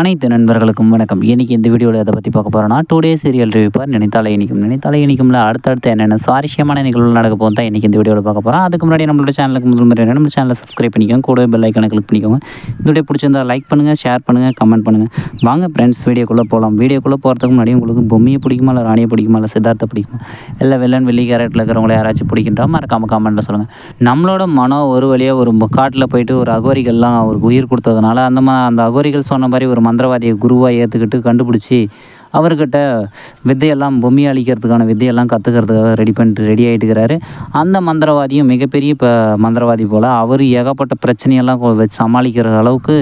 அனைத்து நண்பர்களுக்கும் வணக்கம். இன்றைக்கி இந்த வீடியோவில் எதை பற்றி பார்க்க போகிறோன்னா டூ டே சீரியல் ரிவ்யூப்பார் நினைத்தாலே இனிக்கும். நினைத்தாலே இனிக்கும்ல அடுத்தடுத்து என்னென்ன சுவாரஸ்யமான நிகழ்வுகள் நடக்க போகும் தான் இன்றைக்கி இந்த வீடியோவில் பார்க்க போகிறோம் அதுக்கு முன்னாடி நம்மளோட சேனலுக்கு முதல் முறை நம்ம சேனலை சப்ஸ்கிரைப் பண்ணிக்கோங்க. கூட பெல் ஐக்கனை கிளிக் பண்ணிக்கோங்க. இந்த வீடியோ பிடிச்சிருந்தால் லைக் பண்ணுங்கள் ஷேர் பண்ணுங்கள் கமெண்ட் பண்ணுங்கள் வாங்க ஃப்ரெண்ட்ஸ் வீடியோக்குள்ளே போகலாம் வீடியோக்குள்ளே போகிறதுக்கு முன்னாடி உங்களுக்கு பொம்மையை பிடிக்குமா இல்லை ராணியை பிடிக்குமா இல்லை சித்தார்த்தை பிடிக்குமா? இல்லை வெள்ளன் வெள்ளி கேரட்டில் இருக்கிறவங்கள யாராச்சும் பிடிக்கின்றா மறக்காமல் கமெண்ட்டில் சொல்லுங்கள் நம்மளோட மனம் ஒரு வழியாக ஒரு காட்டில் போயிட்டு ஒரு அகோரிகள்லாம் அவருக்கு உயிர் கொடுத்ததுனால அந்த அந்த அகோரிகள் சொன்ன மாதிரி ஒரு மந்திரவாதியை குருவாக ஏற்றுக்கிட்டு கண்டுபிடிச்சி அவர்கிட்ட வித்தையெல்லாம் பொம்மையை அழிக்கிறதுக்கான வித்தையெல்லாம் கற்றுக்கிறதுக்காக ரெடி பண்ணிட்டு ரெடி ஆகிட்டுக்கிறாரு அந்த மந்திரவாதியும் மிகப்பெரிய இப்போ மந்திரவாதி போல் அவர் ஏகப்பட்ட பிரச்சனையெல்லாம் வச்சு சமாளிக்கிற அளவுக்கு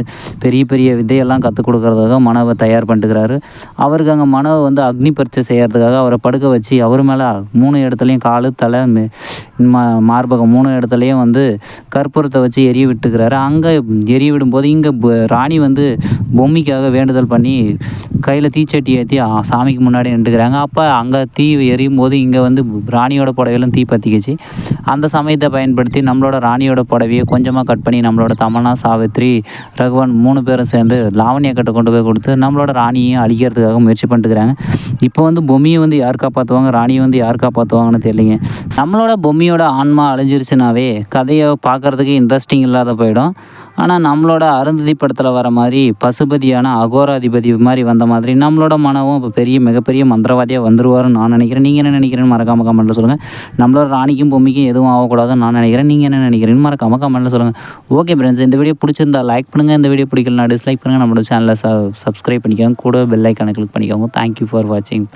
பெரிய பெரிய வித்தையெல்லாம் கற்றுக் கொடுக்கறதுக்காக மனவை தயார் பண்ணிட்டுக்கிறாரு. அவருக்கு அங்கே மனவை வந்து அக்னி பரீட்சை செய்கிறதுக்காக அவரை படுக்க வச்சு அவர் மேலே மூணு இடத்துலையும் காலு தலை மா மார்பகம் மூணு இடத்துலையும் வந்து கற்பூரத்தை வச்சு எரிய விட்டுக்கிறாரு. அங்கே எரிய விடும்போது இங்கே ராணி வந்து பொம்மைக்காக வேண்டுதல் பண்ணி கையில் தீச்சட்டி ஏற்றி சாமிக்கு முன்னாடி நின்றுக்கிறாங்க. அப்போ அங்கே தீ எரியும் போது இங்கே வந்து ராணியோட புடவையிலும் தீ பற்றிக்கிச்சு அந்த சமயத்தை பயன்படுத்தி நம்மளோட ராணியோட புடவையை கொஞ்சமாக கட் பண்ணி நம்மளோட தமனா சாவித்ரி ரகுவன் மூணு பேரும் சேர்ந்து லாவண்யா கட்டை கொண்டு போய் கொடுத்து நம்மளோட ராணியையும் அழிக்கிறதுக்காக முயற்சி பண்ணிட்டுக்கிறாங்க இப்போ வந்து பொம்மியை வந்து யார் காப்பாற்றுவாங்க ராணியை வந்து யார் காப்பாற்றுவாங்கன்னு தெரியலைங்க. நம்மளோட பொம்மியோட ஆன்மா அழிஞ்சிருச்சுனாவே கதையை பார்க்குறதுக்கு இன்ட்ரெஸ்டிங் இல்லாத போயிடும். ஆனால் நம்மளோட அருந்ததி படத்தில் வர மாதிரி பசுபதியான அகோராதிபதி மாதிரி வந்த மாதிரி நம்மளோட மனமும் இப்போ பெரிய மிகப்பெரிய மந்திரவாதியாக வந்துருவாருன்னு நான் நினைக்கிறேன். நீங்கள் என்ன நினைக்கிறேன்னு மறக்காம கமெண்ட்டில் சொல்லுங்கள் நம்மளோட ராணிக்கும் பொம்மைக்கும் எதுவும் ஆகக்கூடாதுன்னு நான் நினைக்கிறேன். நீங்கள் என்ன நினைக்கிறேன்னு மறக்காம கமெண்ட்டில் சொல்லுங்கள் ஓகே ஃப்ரெண்ட்ஸ் இந்த வீடியோ பிடிச்சிருந்தா லைக் பண்ணுங்கள் இந்த வீடியோ பிடிக்கலனா டிஸ்லைக் பண்ணுங்கள் நம்மளோட சேனலை சப்ஸ்கிரைப் பண்ணிக்கோங்க. கூட பெல் ஐக்கானை கிளிக் பண்ணிக்கோங்க. தேங்க்யூ ஃபார் வாட்சிங்